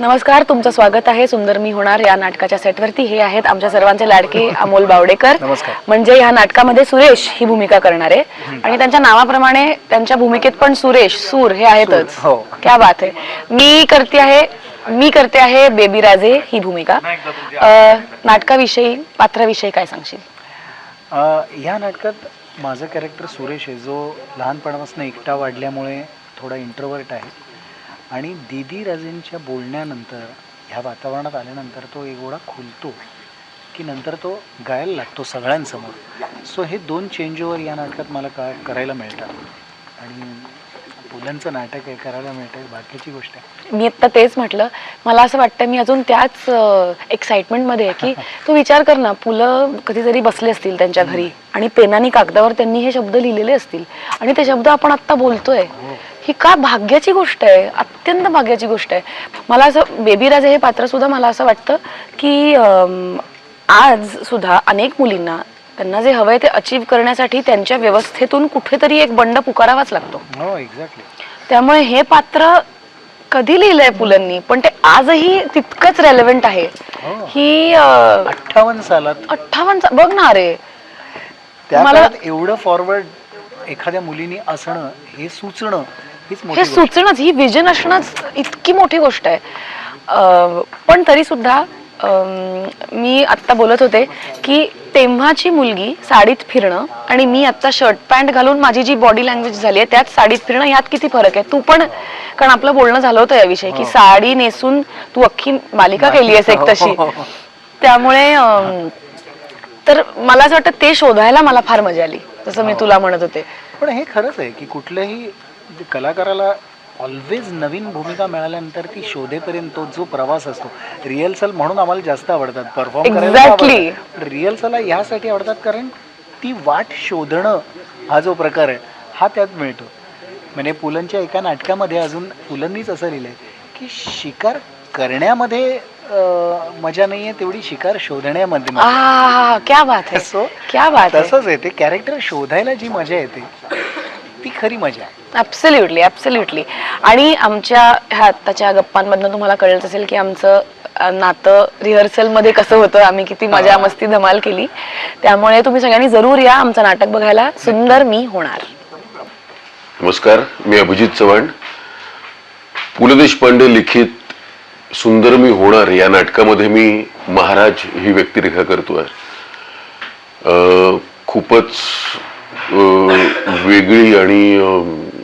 नमस्कार तुमचं स्वागत आहे. सुंदर मी होणार या नाटकाच्या सेटवरती. हे आहेत आमच्या सर्वांचे लाडके अमोल बावडेकर. म्हणजे ह्या नाटकामध्ये सुरेश ही भूमिका करणार. आहे आणि त्यांच्या नावाप्रमाणे त्यांच्या भूमिकेत पण सुरेश सूर हे आहेतच. हो. क्या बात आहे. मी करते आहे मी करते आहे बेबी राजे ही भूमिका. नाटकाविषयी पात्राविषयी काय सांगशील? अ, या नाटकात माझं कॅरेक्टर सुरेश आहे. जो लहानपणापासून एकटा वाढल्यामुळे थोडा इंट्रोवर्ट आहे. आणि दिदी राजेंच्या बोलण्यानंतर ह्या वातावरणात आल्यानंतर तो एवढा खुलतो की नंतर तो गायला लागतो सगळ्यांसमोर. सो हे दोन चेंज ओव्हर या नाटकात मला का करायला मिळतात. आणि पुलंचं नाटक आहे करायला मिळतं बाकीची गोष्ट आहे. मी आता तेच म्हटलं मला असं वाटतं मी अजून त्याच एक्साइटमेंटमध्ये आहे की तू विचार कर ना पुलं कधीतरी बसले असतील त्यांच्या घरी आणि पेनानी कागदावर त्यांनी हे शब्द लिहिलेले असतील. आणि ते शब्द आपण आता बोलतोय. ही. का भाग्याची गोष्ट आहे? अत्यंत भाग्याची गोष्ट आहे. मला असं बेबी राजे हे पात्र सुद्धा मला असं वाटतं की आज सुद्धा अनेक मुलींना त्यांना जे हवंय ते अचीव करण्यासाठी त्यांच्या व्यवस्थेतून कुठेतरी एक बंड पुकारावाच लागतो. हो एक्झॅक्टली त्यामुळे हे पात्र कधी लिहिलंय पुलंनी? पण ते आजही तितकंच रेलेव्हंट आहे. हो. ही अं, अठ्ठावन्न सालात. अठ्ठावन्न बघ ना रे. त्या मला- काळात एवढं फॉरवर्ड एखाद्या मुलीने असणं हे सुचणं हीच मोठी हे गोष्ट. सुचणंच ही विजन असणंच इतकी मोठी गोष्ट आहे. अं, पण तरी सुद्धा मी आत्ता बोलत होते की तेव्हाची मुलगी साडीत फिरणं आणि मी आत्ता शर्ट पॅन्ट घालून माझी जी बॉडी लँग्वेज झाली आहे त्यात साडीत फिरणं यात किती फरक आहे? तू पण कारण आपलं बोलणं झालं होतं याविषयी की साडी नेसून तू अख्खी मालिका केली आहेस एक तशी. हो, हो, हो. त्यामुळे तर मला असं वाटतं ते शोधायला मला फार मजा आली जसं मी तुला म्हणत होते. पण हे खरंच आहे की कुठल्याही कलाकाराला ऑलवेज नवीन भूमिका मिळाल्यानंतर ती शोधेपर्यंत तो जो प्रवास असतो रिहर्सल म्हणून आम्हाला जास्त आवडतात. Perform Exactly. रिहर्सलला ह्यासाठी आवडतात कारण ती वाट शोधणं हा जो प्रकार आहे हा त्यात मिळतो. म्हणजे पुलंच्या एका नाटकामध्ये अजून पुलंनीच असं लिहिलंय की शिकार करण्यामध्ये मजा नाहीये तेवढी शिकार शोधण्यामध्ये आहे. क्या बात है. So, क्या बात तसंच आहे ते कॅरेक्टर शोधायला जी मजा येते खरी मजा आहे. ऍब्सल्युटली ऍब्सल्युटली आणि आमच्या ह्या आत्ताच्या गप्पांमधनं तुम्हाला कळत असेल की आमचं अ, नातं रिहर्सलमध्ये कसं होतं. आम्ही किती मजा मस्ती धमाल केली. त्यामुळे तुम्ही सगळ्यांनी जरूर या. आमचं नाटक बघायला सुंदर मी होणार. नमस्कार मी अभिजित चव्हाण. पु ल देशपांडे लिखित सुंदर मी होणार या नाटकामध्ये मी महाराज ही व्यक्तिरेखा करतोय. अं, खूपच वेगळी आणि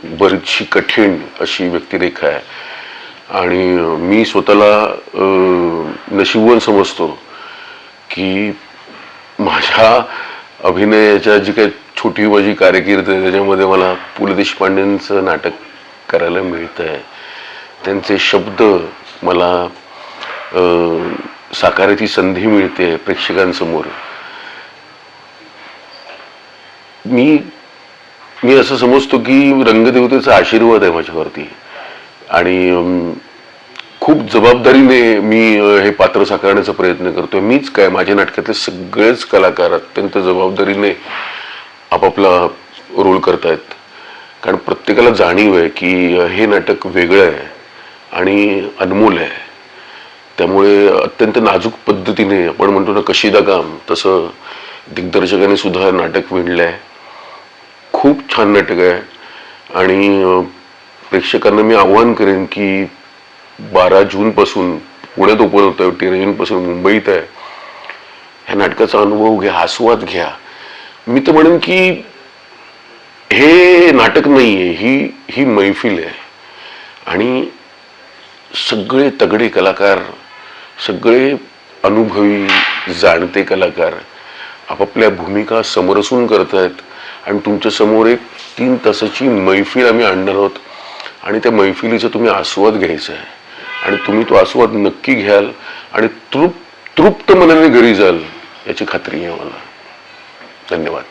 बरीचशी कठीण अशी व्यक्तिरेखा आहे. आणि मी स्वतःला अं, नशीबवान समजतो की माझ्या अभिनयाच्या जी काही छोटी माझी कारकीर्द आहे त्याच्यामध्ये मला पु. ल. देशपांडेंचं नाटक करायला मिळतं आहे. त्यांचे शब्द मला साकारायची संधी मिळते प्रेक्षकांसमोर. मी मी असं समजतो की रंगदेवतेचा आशीर्वाद आहे माझ्यावरती. आणि खूप जबाबदारीने मी हे पात्र साकारण्याचा प्रयत्न करतोय. मीच काय माझ्या नाटकातले सगळेच कलाकार अत्यंत जबाबदारीने आपापला रोल करतायत. कारण प्रत्येकाला जाणीव आहे की हे नाटक वेगळं आहे आणि अनमोल आहे. त्यामुळे अत्यंत नाजूक पद्धतीने आपण म्हणतो ना कशीदा काम तसं दिग्दर्शकाने सुद्धा नाटक विणलं आहे खूप छान नाटक आहे. आणि प्रेक्षकांना मी आव्हान करेन की बारा जूनपासून पुण्यात ओपन होतं आहे तेरा जूनपासून मुंबईत आहे. ह्या नाटकाचा अनुभव घ्या आस्वाद घ्या. मी तर म्हणेन की हे नाटक नाही आहे ही ही मैफिल आहे. आणि सगळे तगडे कलाकार सगळे अनुभवी जाणते कलाकार आपापल्या भूमिका समरसून करत आहेत आणि तुमच्यासमोर एक तीन तासाची मैफिल आम्ही आणणार आहोत. आणि त्या मैफिलीचा तुम्ही आस्वाद घ्यायचा आहे. आणि तुम्ही तो आस्वाद नक्की घ्याल आणि तृप तृप्त मनाने घरी जाल याची खात्री आहे मला धन्यवाद.